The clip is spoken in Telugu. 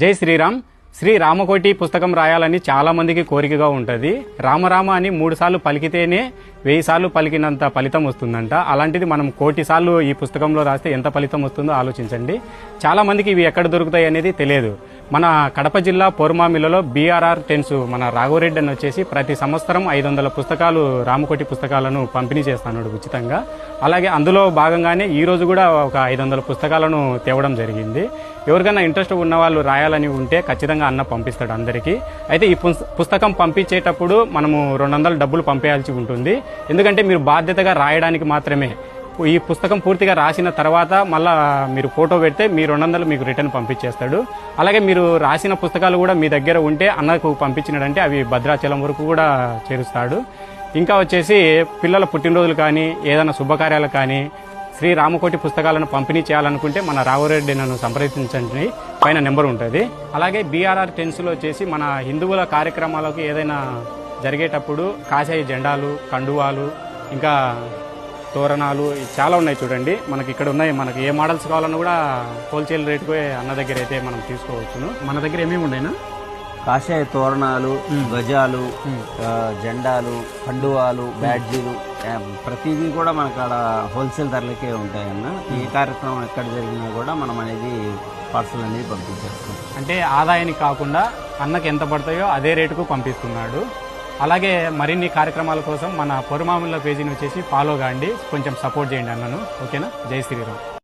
జై శ్రీరామ్. శ్రీ రామకోటి పుస్తకం రాయాలని చాలా మందికి కోరికగా ఉంటుంది. రామరామ అని మూడుసార్లు పలికితేనే వెయ్యి సార్లు పలికినంత ఫలితం వస్తుందంట. అలాంటిది మనం కోటి సార్లు ఈ పుస్తకంలో రాస్తే ఎంత ఫలితం వస్తుందో ఆలోచించండి. చాలా మందికి ఇవి ఎక్కడ దొరుకుతాయి అనేది తెలియదు. మన కడప జిల్లా పోర్మామిలలో బీఆర్ఆర్ టెన్స్ మన రాఘవరెడ్డి అని వచ్చేసి ప్రతి సంవత్సరం ఐదు వందల పుస్తకాలు రామకోటి పుస్తకాలను పంపిణీ చేస్తాడు ఉచితంగా. అలాగే అందులో భాగంగానే ఈరోజు కూడా ఒక ఐదు వందల పుస్తకాలను తేవడం జరిగింది. ఎవరికైనా ఇంట్రెస్ట్ ఉన్న వాళ్ళు రాయాలని ఉంటే ఖచ్చితంగా అన్న పంపిస్తాడు అందరికీ. అయితే ఈ పుస్తకం పంపించేటప్పుడు మనము రెండు వందల డబ్బులు పంపేయాల్సి ఉంటుంది. ఎందుకంటే మీరు బాధ్యతగా రాయడానికి మాత్రమే ఈ పుస్తకం పూర్తిగా రాసిన తర్వాత మళ్ళా మీరు ఫోటో పెడితే మీ రెండు వందలు మీకు రిటర్న్ పంపించేస్తాడు. అలాగే మీరు రాసిన పుస్తకాలు కూడా మీ దగ్గర ఉంటే అన్నకు పంపించినడంటే అవి భద్రాచలం వరకు కూడా చేరుస్తాడు. ఇంకా వచ్చేసి పిల్లల పుట్టినరోజులు కానీ ఏదైనా శుభకార్యాలు కానీ శ్రీ రామకోటి పుస్తకాలను పంపిణీ చేయాలనుకుంటే మన రాఘవరెడ్డి నన్ను సంప్రదించండి. పైన నెంబర్ ఉంటుంది. అలాగే బీఆర్ఆర్ టెన్స్లో వచ్చేసి మన హిందువుల కార్యక్రమాలకు ఏదైనా జరిగేటప్పుడు కాషాయ జెండాలు కండువాలు ఇంకా తోరణాలు చాలా ఉన్నాయి చూడండి. మనకి ఇక్కడ ఉన్నాయి. మనకి ఏ మోడల్స్ కావాలన్నా కూడా హోల్సేల్ రేటుకే అన్న దగ్గర అయితే మనం తీసుకోవచ్చును. మన దగ్గర ఏమేమి ఉన్నాయినా కాషాయ తోరణాలు గజాలు జెండాలు కండువాలు బ్యాడ్జీలు ప్రతిదీ కూడా మనకు అక్కడ హోల్సేల్ ధరలకే ఉంటాయన్న. ఏ కార్యక్రమం ఎక్కడ జరిగినా కూడా మనం అనేది పార్సల్ అనేది పంపించేస్తాం. అంటే ఆదాయానికి కాకుండా అన్నకి ఎంత పడతాయో అదే రేటుకు పంపిస్తున్నాడు. అలాగే మరిన్ని కార్యక్రమాల కోసం మన పొరుమాముల పేజీని వచ్చేసి ఫాలో కాండి కొంచెం సపోర్ట్ చేయండి అన్నను. ఓకేనా? జై శ్రీరామ్.